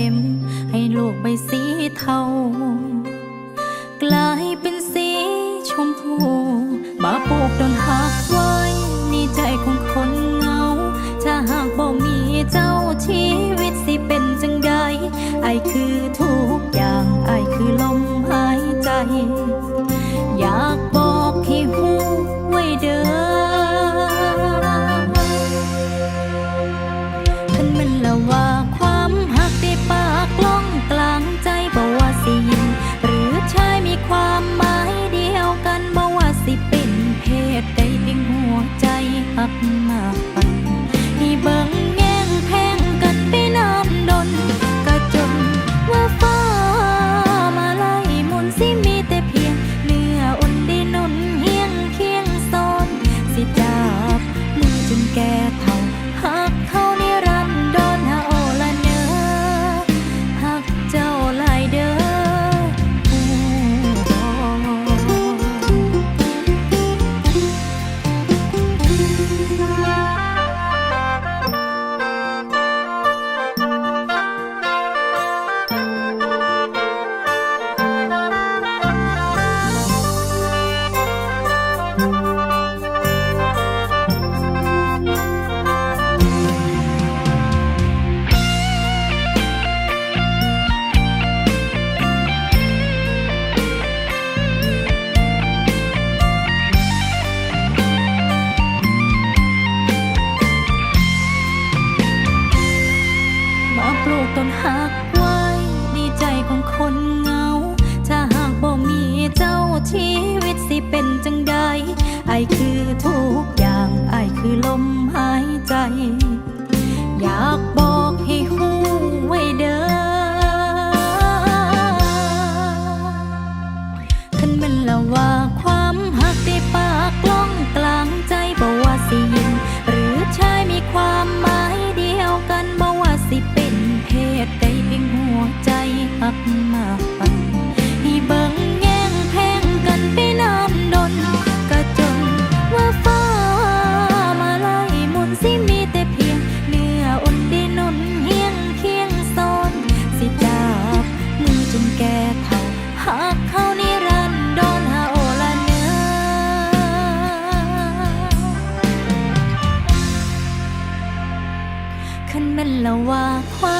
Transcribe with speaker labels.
Speaker 1: ต็ม ให้ลูกใบสีเทากลายเป็นสีชมพูบาปลูกโดนหักไว้ ไว้ในใจของคนเหงา ถ้าหากบ่มีเจ้าชีวิตสิเป็นจังใดไอคือทุ ว่าความ